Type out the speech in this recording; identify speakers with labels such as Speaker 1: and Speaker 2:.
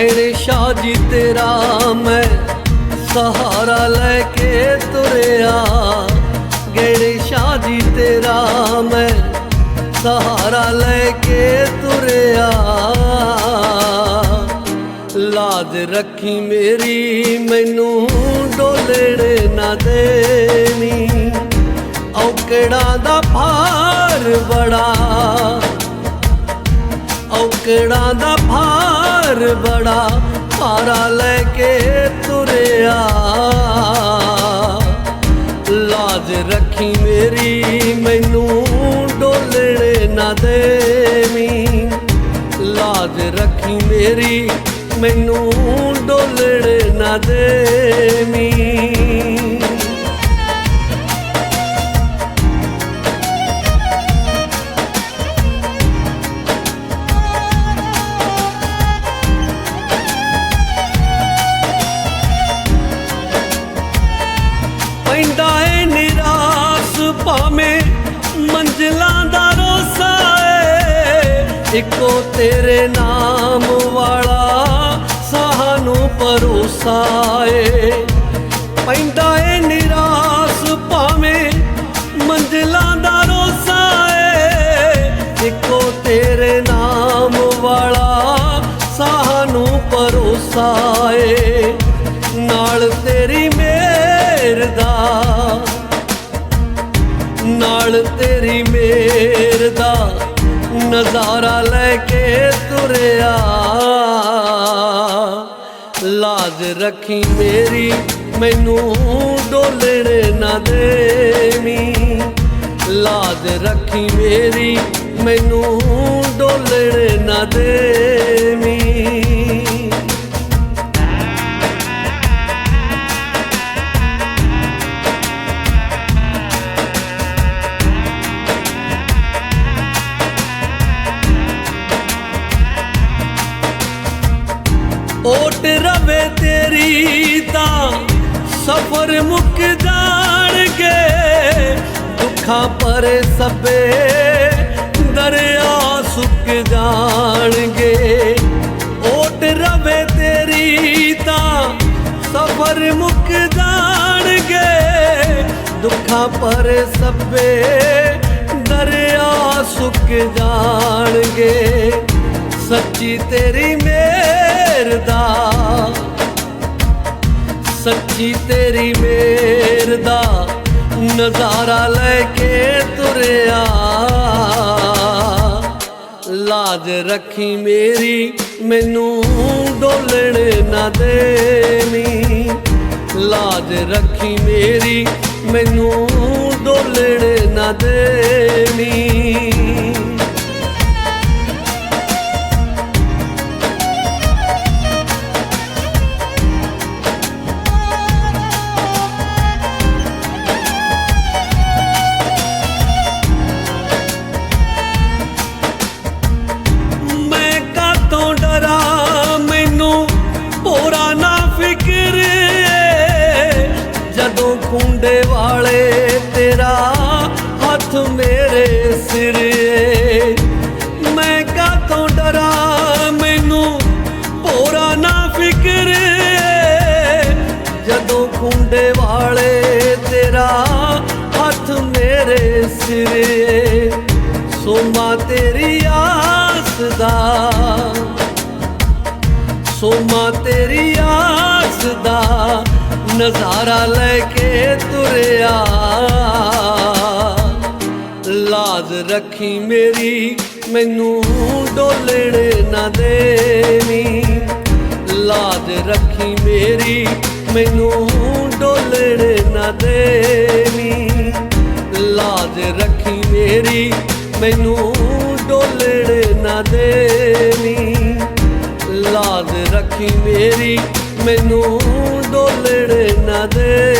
Speaker 1: ਗੜੇ ਸ਼ਾਹ ਜੀ ਤੇਰਾ ਮੈਂ ਸਹਾਰਾ ਲੈ ਕੇ ਤੁਰਿਆ। ਗੜੇ ਸ਼ਾਹ ਜੀ ਤੇਰਾ ਮੈਂ ਸਹਾਰਾ ਲੈ ਕੇ ਤੁਰਿਆ। ਲਾਜ ਰੱਖੀ ਮੇਰੀ, ਮੈਨੂੰ ਡੋਲਣੇ ਨਾ ਦੇਣੀ ਔਕੜਾਂ ਦਾ ਭਾਰ ਬੜਾ ਔਕੜਾਂ ਦਾ ਭਾਰ ਬੜਾ ਭਾਰਾ ਲੈ ਕੇ ਤੁਰਿਆ। ਲਾਜ ਰੱਖੀ ਮੇਰੀ, ਮੈਨੂੰ ਡੋਲਣੇ ਨਾ ਦੇਵੀਂ। ਲਾਜ ਰੱਖੀ ਮੇਰੀ, ਮੈਨੂੰ ਡੋਲਣੇ ਨਾ ਦੇਵੀਂ। ਇੱਕੋ ਤੇਰੇ ਨਾਮ ਵਾਲਾ ਸਾਨੂੰ ਭਰੋਸਾ ਏ। ਪੈਂਦਾ ਏ ਨਿਰਾਸ ਭਾਵੇਂ ਮੰਜ਼ਲਾਂ ਦਾ ਰੋਸਾ ਏ। ਇੱਕੋ ਤੇਰੇ ਨਾਮ ਵਾਲਾ ਸਾਨੂੰ ਭਰੋਸਾ ਏ। ਨਾਲ ਤੇਰੀ ਮੇਰ ਦਾ, ਨਾਲ ਤੇਰੀ ਮੇਰ ਦਾ। ਨਜ਼ਾਰਾ ਲੈ ਕੇ ਤੁਰਿਆ। ਲਾਜ ਰੱਖੀ ਮੇਰੀ, ਮੈਨੂੰ ਡੋਲਣ ਨਾ ਦੇਵੀਂ। ਲਾਜ ਰੱਖੀ ਮੇਰੀ, ਮੈਨੂੰ ਡੋਲਣ ਨਾ ਦੇ ਓਟ ਤੇਰੀ ਤਾਂ ਸਫਰ ਮੁੱਕ ਜਾਣਗੇ। ਦੁੱਖਾਂ ਪਰ ਸਭੇ ਦਰਿਆ ਸੁੱਕ ਜਾਣਗੇ। ਓਟ ਰਵੇ ਤੇਰੀ ਤਾਂ ਸਫਰ ਮੁੱਕ ਜਾਣਗੇ। ਦੁੱਖਾਂ ਪਰ ਸਭੇ ਦਰਿਆ ਸੁੱਕ ਜਾਣਗੇ। ਸੱਚੀ ਤੇਰੀ ਮੇਰ ਦਾ ਸੱਚੀ ਤੇਰੀ ਮੇਰ ਦਾ ਨਜ਼ਾਰਾ ਲੈ ਕੇ ਤੁਰਿਆ। ਲਾਜ ਰੱਖੀ ਮੇਰੀ, ਮੈਨੂੰ ਡੋਲਣ ਨਾ ਦੇਣੀ ਲਾਜ ਰੱਖੀ ਮੇਰੀ, ਮੈਨੂੰ ਡੋਲਣ ਨਾ ਦੇ ਕੁੰਡੇ ਤੇਰਾ ਹੱਥ ਮੇਰੇ ਸਿਰ ਏ। ਮੈਂ ਕਾਤੋਂ ਡਰਾਂ? ਮੈਨੂੰ ਪੂਰਾ ਨਾ ਫਿਕਰ ਜਦੋਂ ਕੁੰਡੇ ਵਾਲੇ ਤੇਰਾ ਹੱਥ ਮੇਰੇ ਸਿਰ ਸੋਮਾ ਤੇਰੀ ਆਸ ਦਾ। ਸੋਮਾ ਨਜ਼ਾਰਾ ਲੈ ਕੇ ਤੁਰਿਆ। ਲਾਜ ਰੱਖੀ ਮੇਰੀ, ਮੈਨੂੰ ਡੋਲਣੇ ਨਾ ਦੇਵੀਂ। ਲਾਜ ਰੱਖੀ ਮੇਰੀ, ਮੈਨੂੰ ਡੋਲਣੇ ਨਾ ਦੇਵੀਂ। ਲਾਜ ਰੱਖੀ ਮੇਰੀ, ਮੈਨੂੰ ਡੋਲਣੇ ਨਾ ਦੇਵੀਂ। ਲਾਜ ਰੱਖੀ ਮੇਰੀ ਮੈਨੂੰ ਡੋਲਣੇ ਨਾ ਦੇ।